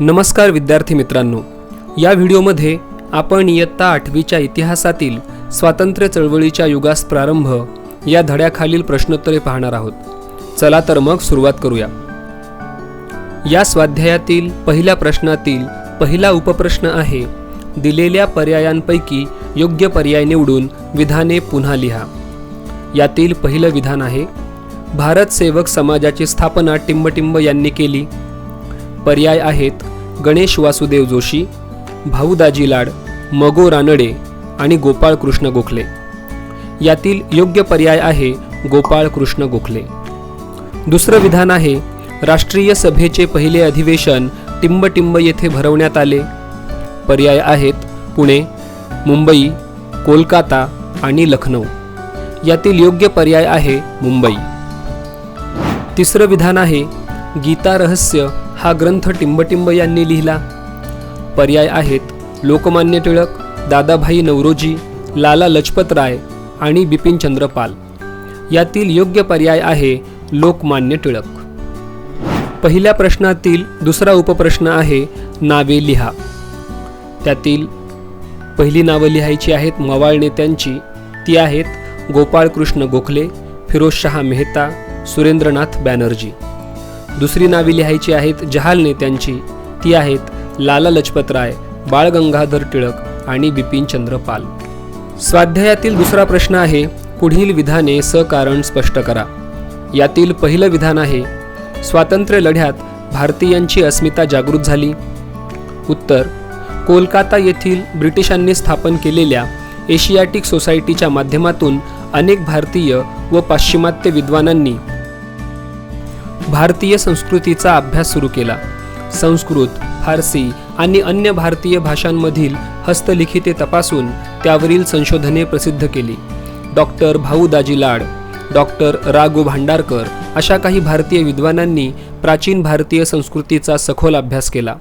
नमस्कार विद्यार्थी मित्रांनो. या व्हिडिओमध्ये आपण इयत्ता आठवीच्या इतिहासातील स्वातंत्र्य चळवळीच्या युगास प्रारंभ या धड्याखालील प्रश्नोत्तरे पाहणार आहोत. चला तर मग सुरुवात करूया. या स्वाध्यायातील पहिल्या प्रश्नातील पहिला उपप्रश्न आहे दिलेल्या पर्यायांपैकी योग्य पर्याय निवडून विधाने पुन्हा लिहा. यातील पहिलं विधान आहे भारत सेवक समाजाची स्थापना टिंबटिंब यांनी केली. पर्याय आहेत. गणेश वासुदेव जोशी भाऊदाजी लाड मगो रानडे आणि गोपाळ कृष्ण गोखले. यातील योग्य पर्याय आहे गोपाळ कृष्ण गोखले. दुसरं विधान आहे राष्ट्रीय सभेचे पहिले अधिवेशन टिंबटिंब येथे भरवण्यात आले. पर्याय आहेत पुणे मुंबई कोलकाता आणि लखनौ. यातील योग्य पर्याय आहे मुंबई. तिसरं विधान आहे गीता रहस्य हा ग्रंथ टिंबटिंब यांनी लिहिला. पर्याय आहेत लोकमान्य टिळक दादाभाई नवरोजी लाला लजपत राय आणि बिपिनचंद्र पाल यातील योग्य पर्याय आहे लोकमान्य टिळक. पहिल्या प्रश्नातील दुसरा उपप्रश्न आहे नावे लिहा. त्यातील पहिली नावं लिहायची आहेत मवाळ नेत्यांची. ती आहेत गोपाळकृष्ण गोखले फिरोजशहा मेहता सुरेंद्रनाथ बॅनर्जी. दुसरी नावे लिहायची आहेत जहाल नेत्यांची. ती आहेत लाला लजपतराय बाळ गंगाधर टिळक आणि बिपिन पाल. स्वाध्यायातील दुसरा प्रश्न आहे पुढील विधाने सकारण स्पष्ट करा. यातील पहिलं विधान आहे स्वातंत्र्य लढ्यात भारतीयांची अस्मिता जागृत झाली. उत्तर कोलकाता येथील ब्रिटिशांनी स्थापन केलेल्या एशियाटिक सोसायटीच्या माध्यमातून अनेक भारतीय व पाश्चिमात्य विद्वानांनी भारतीय संस्कृतीचा अभ्यास सुरू केला. संस्कृत फारसी आणि अन्य भारतीय भाषांमधील हस्तलिखिते तपासून त्यावरील संशोधने प्रसिद्ध केली. डॉक्टर भाऊ दाजी लाड डॉक्टर रा भांडारकर अशा काही भारतीय विद्वानांनी प्राचीन भारतीय संस्कृतीचा सखोल अभ्यास केला.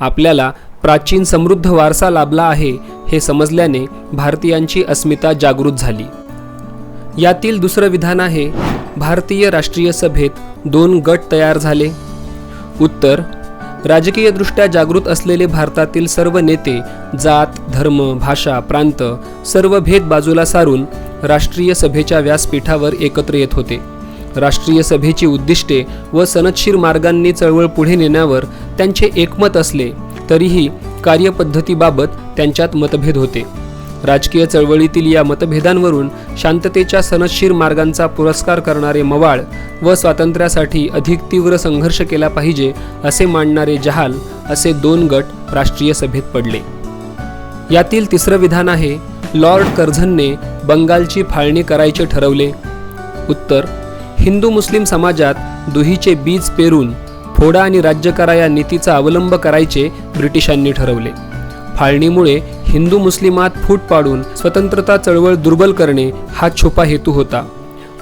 आपल्याला प्राचीन समृद्ध वारसा लाभला आहे हे समजल्याने भारतीयांची अस्मिता जागृत झाली. यातील दुसरं विधान आहे भारतीय राष्ट्रीय सभेत दोन गट तयार झाले. उत्तर राजकीयदृष्ट्या जागृत असलेले भारतातील सर्व नेते जात धर्म भाषा प्रांत सर्व भेद बाजूला सारून राष्ट्रीय सभेच्या व्यासपीठावर एकत्र येत होते. राष्ट्रीय सभेची उद्दिष्टे व सनदशीर मार्गांनी चळवळ पुढे नेण्यावर त्यांचे एकमत असले तरीही कार्यपद्धतीबाबत त्यांच्यात मतभेद होते. राजकीय चळवळीतील या मतभेदांवरून शांततेच्या सनदशीर मार्गांचा पुरस्कार करणारे मवाळ व स्वातंत्र्यासाठी अधिक तीव्र संघर्ष केला पाहिजे असे मांडणारे जहाल असे दोन गट राष्ट्रीय सभेत पडले. यातील तिसरं विधान आहे लॉर्ड कर्झनने बंगालची फाळणी करायचे ठरवले. उत्तर हिंदू मुस्लिम समाजात दुहीचे बीज पेरून फोडा आणि राज्य करा या नीतीचा अवलंब करायचे ब्रिटिशांनी ठरवले. फाळणीमुळे हिंदू मुस्लिमात फूट पाडून स्वतंत्रता चळवळ दुर्बल करणे हा छुपा हेतू होता.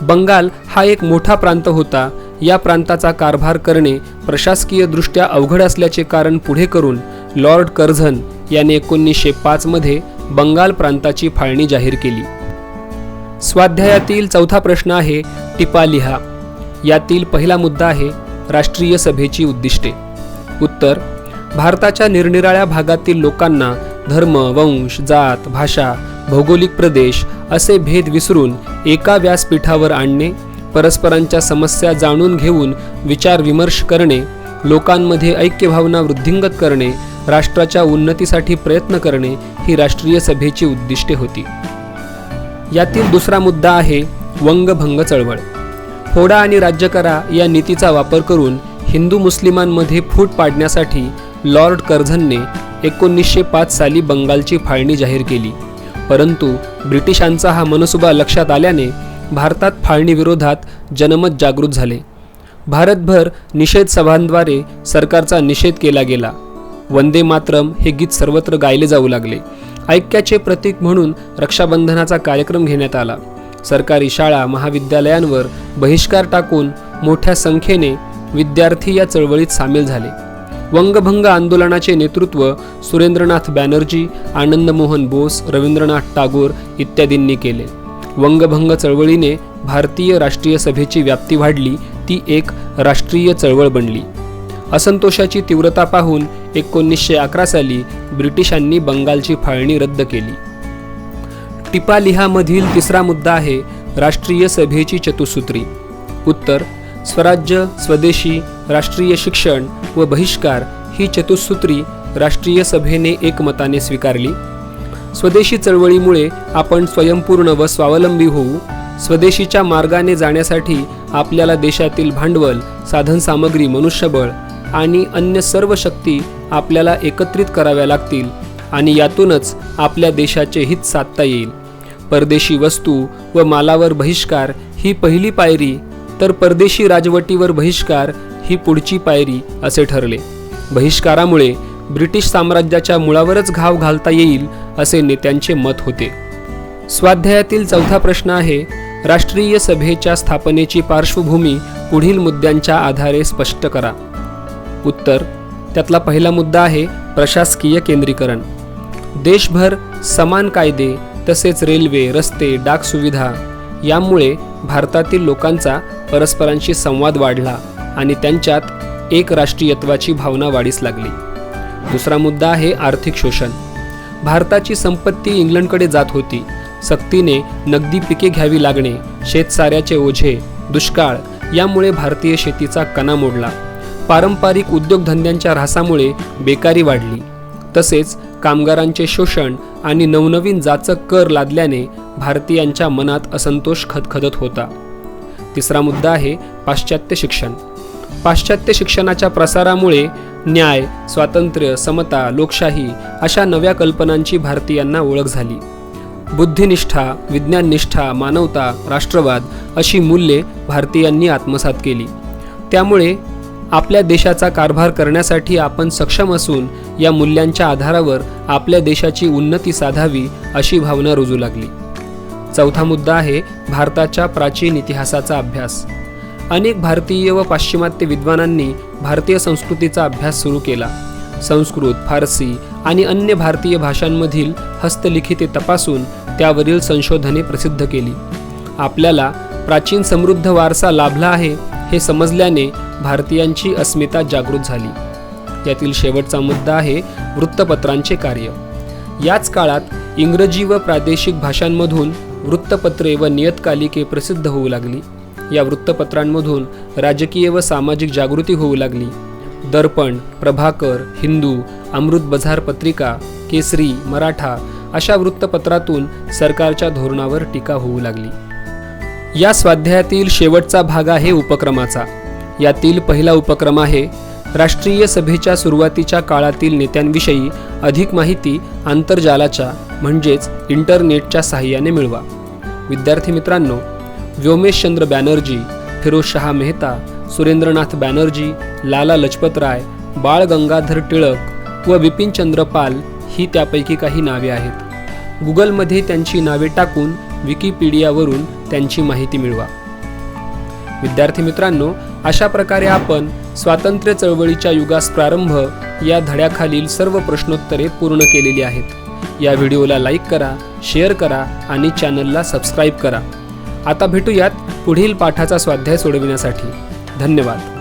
बंगाल हा एक मोठा प्रांत होता. या प्रांताचा कारभार करणे प्रशासकीयदृष्ट्या अवघड असल्याचे कारण पुढे करून लॉर्ड कर्झन याने एकोणीसशे पाचमध्ये बंगाल प्रांताची फाळणी जाहीर केली. स्वाध्यायातील चौथा प्रश्न आहे टिपा लिहा. यातील पहिला मुद्दा आहे राष्ट्रीय सभेची उद्दिष्टे. उत्तर भारताच्या निरनिराळ्या भागातील लोकांना धर्म वंश जात भाषा भौगोलिक प्रदेश असे भेद विसरून एका व्यासपीठावर आणणे परस्परांच्या समस्या जाणून घेऊन विचार विमर्श करणे लोकांमध्ये ऐक्यभावना वृद्धिंगत करणे राष्ट्राच्या उन्नतीसाठी प्रयत्न करणे ही राष्ट्रीय सभेची उद्दिष्टे होती. यातील दुसरा मुद्दा आहे वंगभंग चळवळ. फोडा आणि राज्य करा या नीतीचा वापर करून हिंदू मुस्लिमांमध्ये फूट पाडण्यासाठी लॉर्ड कर्झनने एकोणीसशे पाच साली बंगालची फाळणी जाहीर केली. परंतु ब्रिटिशांचा हा मनसुबा लक्षात आल्याने भारतात फाळणीविरोधात जनमत जागृत झाले. भारतभर निषेध सभांद्वारे सरकारचा निषेध केला गेला. वंदे मातरम हे गीत सर्वत्र गायले जाऊ लागले. ऐक्याचे प्रतीक म्हणून रक्षाबंधनाचा कार्यक्रम घेण्यात आला. सरकारी शाळा महाविद्यालयांवर बहिष्कार टाकून मोठ्या संख्येने विद्यार्थी या चळवळीत सामील झाले. वंगभंग आंदोलनाचे नेतृत्व सुरेंद्रनाथ बॅनर्जी आनंदमोहन बोस रवींद्रनाथ टागोर इत्यादींनी केले. वंगभंग चळवळीने भारतीय राष्ट्रीय सभेची व्याप्ती वाढली ती एक राष्ट्रीय चळवळ बनली. असंतोषाची तीव्रता पाहून एकोणीसशे अकरा साली ब्रिटिशांनी बंगालची फाळणी रद्द केली. टिपालिहामधील तिसरा मुद्दा आहे राष्ट्रीय सभेची चतुसूत्री. उत्तर स्वराज्य स्वदेशी राष्ट्रीय शिक्षण व बहिष्कार ही चतुसूत्री राष्ट्रीय सभेने एकमताने स्वीकारली. स्वदेशी चळवळीमुळे आपण स्वयंपूर्ण व स्वावलंबी होऊ. स्वदेशीच्या मार्गाने जाण्यासाठी आपल्याला देशातील भांडवल साधनसामग्री मनुष्यबळ आणि अन्य सर्व शक्ती आपल्याला एकत्रित कराव्या लागतील आणि यातूनच आपल्या देशाचे हित साधता येईल. परदेशी वस्तू व मालावर बहिष्कार ही पहिली पायरी तर परदेशी राजवटीवर बहिष्कार ही पुढची पायरी असे ठरले. बहिष्कारामुळे ब्रिटिश साम्राज्याच्या मुळावरच घाव घालता येईल असे नेत्यांचे मत होते. स्वाध्यायातील चौथा प्रश्न आहे राष्ट्रीय सभेच्या स्थापनेची पार्श्वभूमी पुढील मुद्द्यांच्या आधारे स्पष्ट करा. उत्तर त्यातला पहिला मुद्दा आहे प्रशासकीय केंद्रीकरण. देशभर समान कायदे तसेच रेल्वे रस्ते डाक सुविधा यामुळे भारतातील लोकांचा परस्परांशी संवाद वाढला. आणि त्यांच्यात एक राष्ट्रीयत्वाची भावना वाढीस लागली. दुसरा मुद्दा आहे आर्थिक शोषण. भारताची संपत्ती इंग्लंडकडे जात होती. सक्तीने नगदी पिके घ्यावी लागणे शेतसाऱ्याचे ओझे दुष्काळ यामुळे भारतीय शेतीचा कणा मोडला. पारंपरिक उद्योगधंद्यांच्या ऱ्हासामुळे बेकारी वाढली. तसेच कामगारांचे शोषण आणि नवनवीन जाचक कर लादल्याने भारतीयांच्या मनात असंतोष खदखदत होता. तिसरा मुद्दा आहे पाश्चात्य शिक्षण. पाश्चात्य शिक्षणाच्या प्रसारामुळे न्याय स्वातंत्र्य समता लोकशाही अशा नव्या कल्पनांची भारतीयांना ओळख झाली. बुद्धिनिष्ठा विज्ञाननिष्ठा मानवता राष्ट्रवाद अशी मूल्ये भारतीयांनी आत्मसात केली. त्यामुळे आपल्या देशाचा कारभार करण्यासाठी आपण सक्षम असून या मूल्यांच्या आधारावर आपल्या देशाची उन्नती साधावी अशी भावना रुजू लागली. चौथा मुद्दा आहे भारताच्या प्राचीन इतिहासाचा अभ्यास. अनेक भारतीय व पाश्चिमात्य विद्वानांनी भारतीय संस्कृतीचा अभ्यास सुरू केला. संस्कृत फारसी आणि अन्य भारतीय भाषांमधील हस्तलिखिते तपासून त्यावरील संशोधने प्रसिद्ध केली. आपल्याला प्राचीन समृद्ध वारसा लाभला आहे हे समजल्याने भारतीयांची अस्मिता जागृत झाली. यातील शेवटचा मुद्दा आहे वृत्तपत्रांचे कार्य. याच काळात इंग्रजी व प्रादेशिक भाषांमधून वृत्तपत्रे व नियतकालिके प्रसिद्ध होऊ लागली. या वृत्तपत्रांमधून राजकीय व सामाजिक जागृती होऊ लागली. दर्पण प्रभाकर हिंदू अमृत बझार पत्रिका केसरी मराठा अशा वृत्तपत्रातून सरकारच्या धोरणावर टीका होऊ लागली. या स्वाध्यायातील शेवटचा भाग आहे उपक्रमाचा. यातील पहिला उपक्रम आहे राष्ट्रीय सभेच्या सुरुवातीच्या काळातील नेत्यांविषयी अधिक माहिती आंतरजालाच्या म्हणजेच इंटरनेटच्या साहाय्याने मिळवा. विद्यार्थी मित्रांनो व्योमेशचंद्र बॅनर्जी फिरोजशहा मेहता सुरेंद्रनाथ बॅनर्जी लाला लजपत राय बाळ गंगाधर टिळक व बिपिनचंद्र पाल ही त्यापैकी काही नावे आहेत. गुगलमध्ये त्यांची नावे टाकून विकिपीडियावरून त्यांची माहिती मिळवा. विद्यार्थी मित्रांनो अशा प्रकारे आपण स्वातंत्र्य चळवळीच्या युगास प्रारंभ या धड्याखालील सर्व प्रश्नोत्तरे पूर्ण केलेली आहेत. या व्हिडिओला लाईक करा शेअर करा आणि चॅनलला सबस्क्राईब करा. आता भेटूयात पुढील पाठाचा स्वाध्याय सोडविण्यासाठी. धन्यवाद.